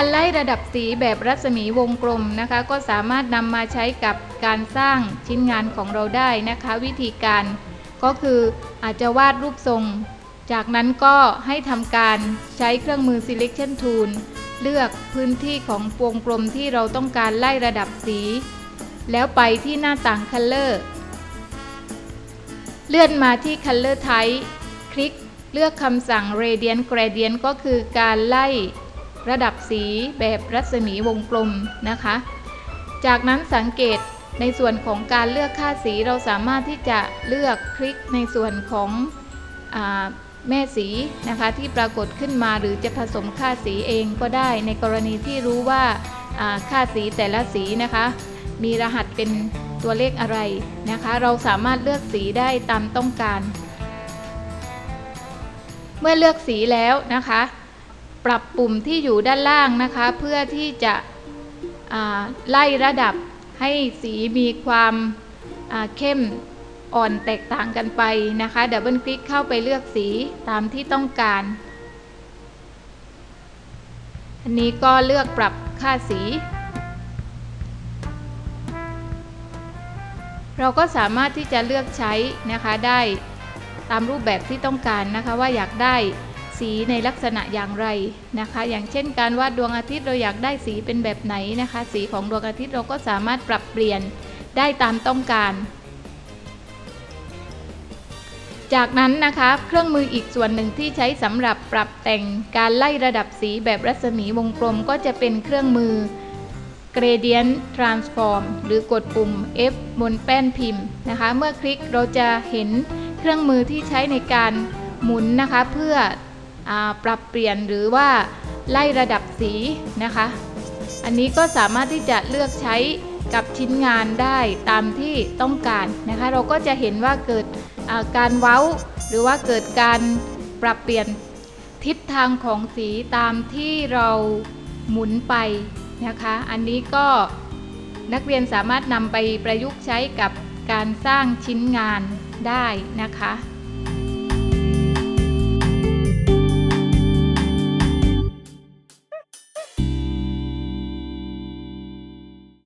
การไล่ระดับสีแบบรัศมีวงกลมนะคะ ก็สามารถนำมาใช้กับการสร้างชิ้นงานของเราได้นะคะ วิธีการก็คืออาจจะวาดรูปทรง จากนั้นก็ให้ทำการใช้เครื่องมือ selection tool เลือกพื้นที่ของวงกลมที่เราต้องการไล่ระดับสี แล้วไปที่หน้าต่าง color เลื่อนมาที่ color type คลิกเลือกคำสั่ง radiant gradient ก็คือการไล่ ระดับสีแบบรัศมีวงกลมนะคะ จากนั้นสังเกตในส่วนของการเลือกค่าสีเราสามารถที่จะเลือกคลิกในส่วนของอแม่สีนะคะที่ปรากฏขึ้นมาหรือจะผสมค่าสีเองก็ได้ ในกรณีที่รู้ว่าค่าสีแต่ละสีนะคะ มีรหัสเป็นตัวเลขอะไรนะคะ เราสามารถเลือกสีได้ตามต้องการ เมื่อเลือกสีแล้วนะคะ ปรับปุ่มที่อยู่ด้านล่างนะคะ เพื่อที่จะไล่ระดับให้สีมีความเข้มอ่อนแตกต่างกันไปนะคะดับเบิลคลิกเข้าไปเลือกสีตามที่ต้องการ อันนี้ก็เลือกปรับค่าสี เราก็สามารถที่จะเลือกใช้นะคะได้ตามรูปแบบที่ต้องการนะคะว่าอยากได้ สีในลักษณะอย่างไรนะคะ อย่างเช่นการวาดดวงอาทิตย์เราอยากได้สีเป็นแบบไหนนะคะ สีของดวงอาทิตย์เราก็สามารถปรับเปลี่ยนได้ตามต้องการ จากนั้นนะคะเครื่องมืออีกส่วนหนึ่งที่ใช้สำหรับปรับแต่งการไล่ระดับสีแบบรัศมีวงกลมก็จะเป็นเครื่องมือ Gradient Transform หรือกดปุ่ม F บนแป้นพิมพ์นะคะ เมื่อคลิกเราจะเห็นเครื่องมือที่ใช้ในการหมุนนะคะเพื่อ ปรับเปลี่ยนหรือว่าไล่ระดับสีนะคะ อันนี้ก็สามารถที่จะเลือกใช้กับชิ้นงานได้ตามที่ต้องการนะคะ เราก็จะเห็นว่าเกิดการเว้า หรือว่าเกิดการปรับเปลี่ยนทิศทางของสีตามที่เราหมุนไปนะคะ อันนี้ก็นักเรียนสามารถนำไปประยุกต์ใช้กับการสร้างชิ้นงานได้นะคะ